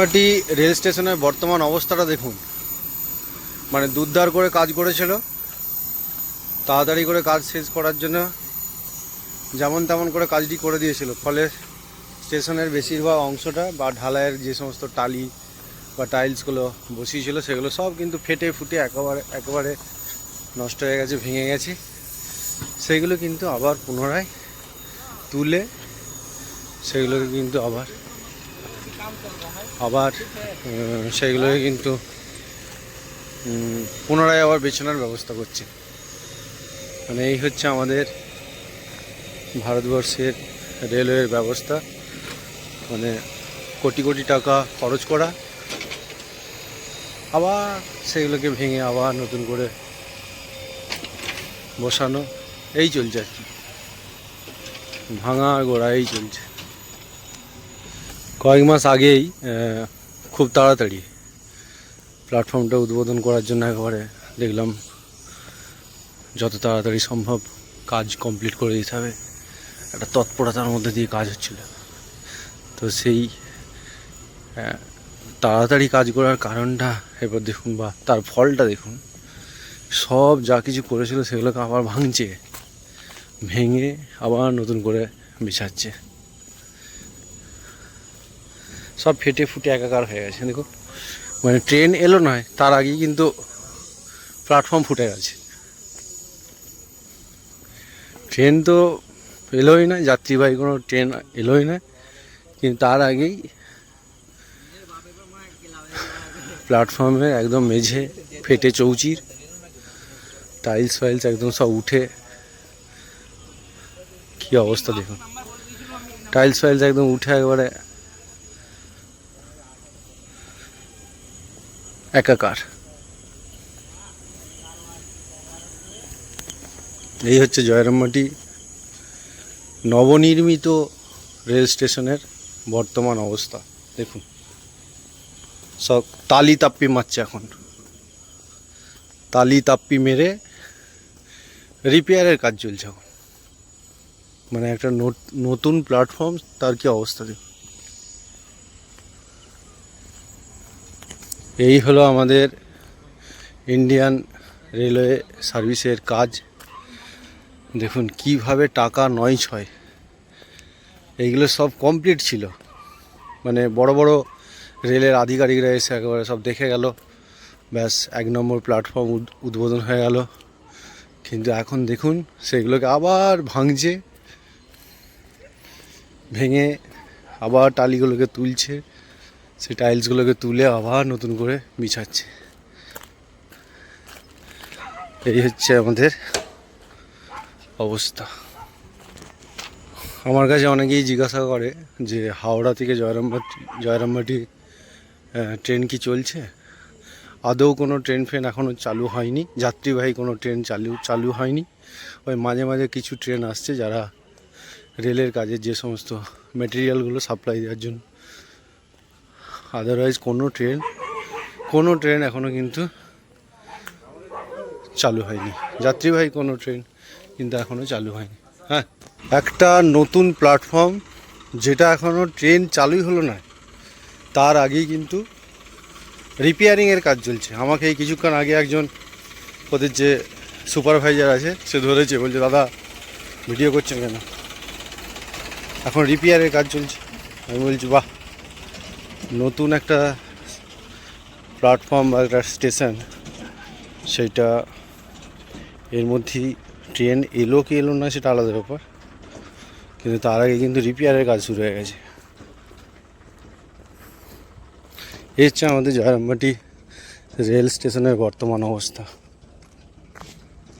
মাটি রেল স্টেশনের বর্তমান অবস্থাটা দেখুন। মানে দুর্দার করে কাজ করেছিল। তাড়াতাড়ি করে কাজ শেষ করার জন্য যেমন তেমন করে কাজটি করে দিয়েছিল। ফলে স্টেশনের বেশিরভাগ অংশটা বা ঢালাইয়ের যে সমস্ত টালি বা টাইলসগুলো বসিয়েছিল, সেগুলো সব কিন্তু ফেটে ফুটে একেবারে একেবারে নষ্ট হয়ে গেছে, ভেঙে গেছে। সেগুলো কিন্তু আবার পুনরায় তুলে সেগুলোকে কিন্তু আবার আবার সেগুলোকে কিন্তু পুনরায় আবার বেছানোর ব্যবস্থা করছে। মানে এই হচ্ছে আমাদের ভারতবর্ষের রেলওয়ের ব্যবস্থা। মানে কোটি কোটি টাকা খরচ করা, আবার সেগুলোকে ভেঙে আবার নতুন করে বসানো, এই চলছে আর কি। ভাঙা গোড়া, এই চলছে। কয়েক মাস আগেই খুব তাড়াতাড়ি প্ল্যাটফর্মটা উদ্বোধন করার জন্য একবারে দেখলাম যত তাড়াতাড়ি সম্ভব কাজ কমপ্লিট করে দিতে হবে। একটা তৎপরতার মধ্যে দিয়ে কাজ হচ্ছিল। তো সেই তাড়াতাড়ি কাজ করার কারণটা এবার দেখুন বা তার ফলটা দেখুন। সব যা কিছু করেছিল সেগুলোকে আবার ভাঙছে ভেঙে আবার নতুন করে বিছাচ্ছে। সব ফেটে ফুটে একাকার হয়ে গেছে, দেখো। মানে ট্রেন এলো নয়, তার আগেই কিন্তু প্ল্যাটফর্ম ফুটে গেছে। ট্রেন তো এলোই না, যাত্রীবাহী কোনো ট্রেন এলোই না, কিন্তু তার আগেই প্ল্যাটফর্মে একদম মেঝে, ফেটে চৌচির টাইলস ফাইলস একদম সব উঠে। কি অবস্থা দেখুন। টাইলস ফাইলস একদম উঠে একবারে একাকার। এই হচ্ছে জয়রামমাটি নবনির্মিত রেল স্টেশনের বর্তমান অবস্থা। দেখুন। সব তালি তাপ্পি মারছে এখন। তালি তাপ্পি মেরে রিপেয়ারের কাজ চলছে এখন। মানে একটা নত- নতুন প্ল্যাটফর্ম, তার কি অবস্থা দেখুন। এই হলো আমাদের ইন্ডিয়ান রেলওয়ে সার্ভিসের কাজ। দেখুন, কীভাবে টাকা নয় ছয়। এইগুলো সব কমপ্লিট ছিল। মানে বড় বড় রেলের আধিকারিকরা এসে একেবারে সব দেখে গেল। ব্যাস, এক নম্বর প্ল্যাটফর্ম উদ্বোধন হয়ে গেল। কিন্তু এখন দেখুন, সেগুলোকে আবার ভাঙছে। ভেঙে আবার টালিগুলোকে তুলছে। সেই টাইলসগুলোকে তুলে আবার নতুন করে বিছাচ্ছে এই হচ্ছে আমাদের অবস্থা। আমার কাছে অনেকেই জিজ্ঞাসা করে যে, হাওড়া থেকে জয়রামবাটি জয়রামবাটি ট্রেন কি চলছে? আদৌ কোনো ট্রেন ফ্রেন এখনও চালু হয়নি। যাত্রীবাহী কোনো ট্রেন চালু চালু হয়নি। ওই মাঝে মাঝে কিছু ট্রেন আসছে যারা রেলের কাজে যে সমস্ত মেটেরিয়ালগুলো সাপ্লাই দেওয়ার জন্য। আদারওয়াইজ কোনো ট্রেন কোনো ট্রেন এখনও কিন্তু চালু হয়নি। যাত্রীবাহী কোনো ট্রেন কিন্তু এখনও চালু হয়নি। হ্যাঁ একটা নতুন প্ল্যাটফর্ম যেটা এখনও ট্রেন চালুই হলো না, তার আগেই কিন্তু রিপেয়ারিংয়ের কাজ চলছে। আমাকে এই কিছুক্ষণ আগে একজন ওদের যে সুপারভাইজার আছে, সে ধরেছে, বলছে, দাদা ভিডিও করছেন কেন? এখন রিপেয়ারের কাজ চলছে। আমি বলছি, বাহ নতুন একটা প্ল্যাটফর্ম বা একটা স্টেশন সেইটা এর মধ্যেই ট্রেন এলো কি এলো না সেটা আলাদা ব্যাপার। কিন্তু তার আগে কিন্তু রিপেয়ারের কাজ শুরু হয়ে গেছে। এই হচ্ছে আমাদের জয়রামবাটি রেল স্টেশনের বর্তমান অবস্থা।